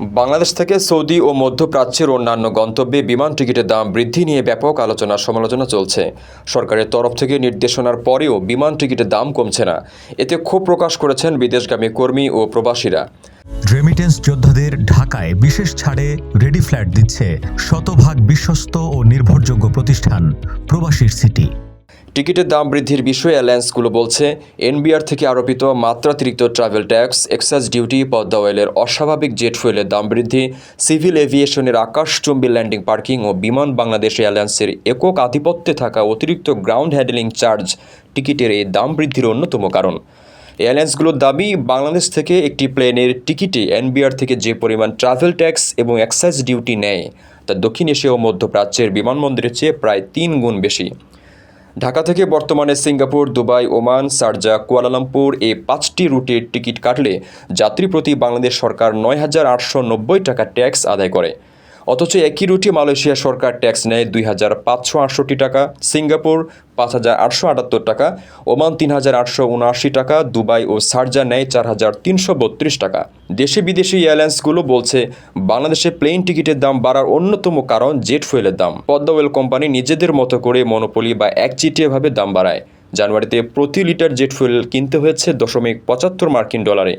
বাংলাদেশ থেকে সৌদি ও মধ্যপ্রাচ্যের অন্যান্য গন্তব্যে বিমান টিকিটের দাম বৃদ্ধি নিয়ে ব্যাপক আলোচনা সমালোচনা চলছে। সরকারের তরফ থেকে নির্দেশনার পরেও বিমান টিকিটের দাম কমছে না। এতে ক্ষোভ প্রকাশ করেছেন বিদেশগামী কর্মী ও প্রবাসীরা। রেমিটেন্স যোদ্ধাদের ঢাকায় বিশেষ ছাড়ে রেডি ফ্ল্যাট দিচ্ছে শতভাগ বিশ্বস্ত ও নির্ভরযোগ্য প্রতিষ্ঠান প্রবাসীর সিটি। টিকিটের দাম বৃদ্ধির বিষয়ে অ্যালায়েন্সগুলো বলছে, এনবিআর থেকে আরোপিত মাত্রাতিরিক্ত travel tax, excise duty Padma অয়েলের অস্বাভাবিক জেট ফুয়েলের দাম বৃদ্ধি, সিভিল এভিয়েশনের আকাশচুম্বী ল্যান্ডিং, পার্কিং ও বিমান বাংলাদেশ এয়ারলাইন্সের একক আধিপত্যে থাকা অতিরিক্ত গ্রাউন্ড হ্যান্ডেলিং চার্জ টিকিটের এই দাম বৃদ্ধির অন্যতম কারণ। এয়ারলাইন্সগুলোর দাবি, বাংলাদেশ থেকে একটি প্লেনের টিকিটে এনবিআর থেকে যে পরিমাণ ট্রাভেল ট্যাক্স এবং এক্সাইজ ডিউটি নেয়, তা দক্ষিণ এশিয়া ও মধ্যপ্রাচ্যের বিমানবন্দরের চেয়ে প্রায় তিন গুণ বেশি। ঢাকা থেকে বর্তমানে Singapore, Dubai, Oman, Sharjah, Kuala Lumpur এ পাঁচটি রুটের টিকিট কাটলে যাত্রী প্রতি বাংলাদেশ সরকার নয় হাজার আটশো নব্বই টাকা ট্যাক্স আদায় করে। অথচ একই রুটি মালয়েশিয়া সরকার ট্যাক্স নেয় দুই হাজার পাঁচশো আটষট্টি টাকা, সিঙ্গাপুর পাঁচ হাজার আটশো আটাত্তর টাকা, ওমান তিন হাজার আটশো উনআশি টাকা, দুবাই ও শারজা নেয় চার হাজার তিনশো বত্রিশ টাকা। দেশে বিদেশি এয়ারলাইন্সগুলো বলছে, বাংলাদেশে প্লেন টিকিটের দাম বাড়ার অন্যতম কারণ জেট ফুয়েলের দাম। পদ্মা ওয়েল কোম্পানি নিজেদের মতো করে মনোপলি বা একচিটিয়াভাবে দাম বাড়ায়। জানুয়ারিতে প্রতি লিটার জেট ফুয়েল কিনতে হয়েছে দশমিক পঁচাত্তর মার্কিন ডলারে।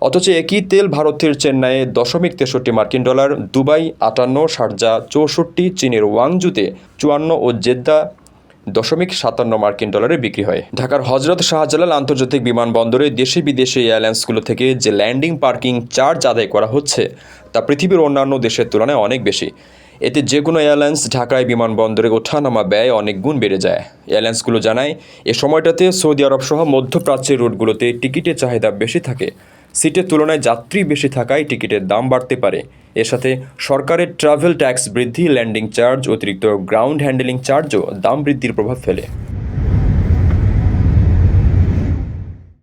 অথচ একই তেল ভারতের চেন্নাইয়ে দশমিক তেষট্টি মার্কিন ডলার, দুবাই আটান্ন শারজা চৌষট্টি, চীনের ওয়াংজুতে চুয়ান্ন ও জেদ্দা দশমিক সাতান্ন মার্কিন ডলারে বিক্রি হয়। ঢাকার হজরত শাহজালাল আন্তর্জাতিক বিমানবন্দরে দেশে বিদেশে এয়ারলাইন্সগুলো থেকে যে ল্যান্ডিং, পার্কিং, চার্জ আদায় করা হচ্ছে, তা পৃথিবীর অন্যান্য দেশের তুলনায় অনেক বেশি। এতে যে কোনো এয়ারলাইন্স ঢাকায় বিমানবন্দরে ওঠানামা ব্যয় অনেক গুণ বেড়ে যায়। এয়ারলাইন্সগুলো জানায়, এ সময়টাতে সৌদি আরব সহ মধ্যপ্রাচ্যের রুটগুলোতে টিকিটের চাহিদা বেশি থাকে। সিটের তুলনায় যাত্রী বেশি থাকায় টিকিটের দাম বাড়তে পারে। এর সাথে সরকারের ট্রাভেল ট্যাক্স বৃদ্ধি ল্যান্ডিং চার্জ অতিরিক্ত গ্রাউন্ড হ্যান্ডেলিং চার্জও দাম বৃদ্ধির প্রভাব ফেলে।